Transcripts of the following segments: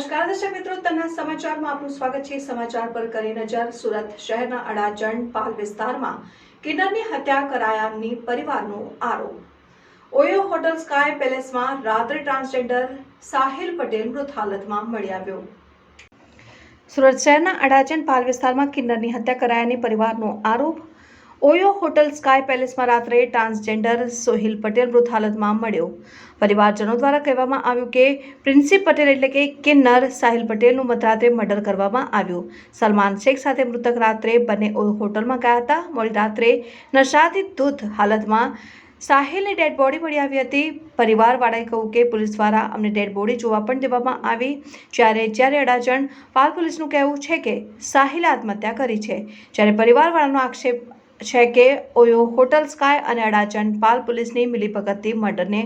નમસ્તે મિત્રો, તના સમાચારમાં આપનું સ્વાગત છે. સમાચાર પર કરી નજર, સુરત શહેરના અડાજણ પાલ વિસ્તારમાં કિન્નરની હત્યા કરાયાની પરિવારનો આરોપ. ઓયો હોટલ સ્કાય પેલેસમાં રાત્રે ટ્રાન્સજેન્ડર સાહિલ પટેલ મૃત હાલતમાં મળી આવ્યો. સુરત શહેરના અડાજણ પાલ વિસ્તારમાં કિન્નરની હત્યા કરાયાની પરિવારનો આરોપ ઓયો હોટલ સ્કાય પેલેસમાં રાત્રે ટ્રાન્સજેન્ડર સોહિલ પટેલ મૃત હાલતમાં મળ્યો. પરિવારજનો દ્વારા કહેવામાં આવ્યું કે પ્રિન્સિપ પટેલ એટલે કે કિન્નર સાહિલ પટેલનું મધરાત્રે મર્ડર કરવામાં આવ્યું. સલમાન શેખ સાથે મૃતક રાત્રે બંને ઓયો હોટલમાં ગયા હતા. મોડી રાત્રે નશાથી ધૂત હાલતમાં સાહિલની ડેડ બોડી મળી આવી હતી. પરિવારવાળાએ કહ્યું કે પોલીસ દ્વારા અમને ડેડ બોડી જોવા પણ દેવામાં આવી. જ્યારે જ્યારે અડાજણ પાલ પોલીસનું કહેવું છે કે સાહિલે આત્મહત્યા કરી છે, જ્યારે પરિવારવાળાનો આક્ષેપ છે કે ઓયો હોટલ સ્કાય અને અડાજણ પાલ પોલીસની મિલીભગતથી મર્ડરને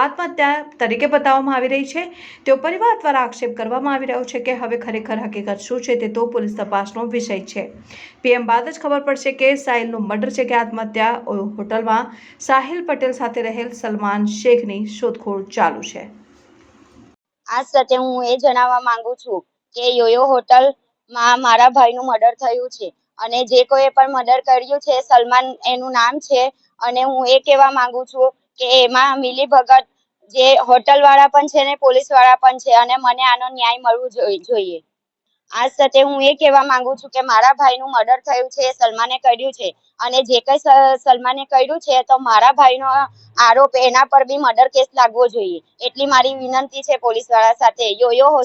આત્મહત્યા તરીકે બતાવવામાં આવી રહી છે. તેઓ પરિવાર દ્વારા આક્ષેપ કરવામાં આવી રહ્યો છે કે હવે ખરેખર હકીકત શું છે તે તો પોલીસ તપાસનો વિષય છે. પીએમ બાદ જ ખબર પડશે કે સાહિલનું મર્ડર છે કે આત્મહત્યા ઓયો હોટલમાં સાહિલ પટેલ સાથે રહેલ સલમાન શેખની શોધખોળ ચાલુ છે. આ સાથે હું એ જણાવવા માંગુ છું કે યોયો હોટલમાં મારા ભાઈનું મર્ડર થયું છે. અને જે કોઈએ પણ મર્ડર કર્યું છે, સલમાન એનું નામ છે, અને હું એ કહેવા માંગુ છું કે એમાં મિલી ભગત જે હોટલ વાળા પણ છે ને પોલીસવાળા પણ છે, અને મને આનો ન્યાય મળવું જોઈએ. આ સાથે હું એ કહેવા માંગુ છું કે મારા ભાઈનું મર્ડર થયું છે, સલમાને કર્યું છે, અને જે કઈ સલમાને કર્યું છે, તો મારા ભાઈનો આરોપ એના પર બી મર્ડર કેસ લાગવો જોઈએ. એટલી મારી વિનંતી છે પોલીસવાળા સાથે. યોયો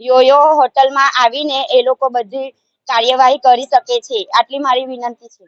યોયો હોટલમાં આવીને એ લોકો બધી કાર્યવાહી કરી શકે છે. આટલી મારી વિનંતી છે.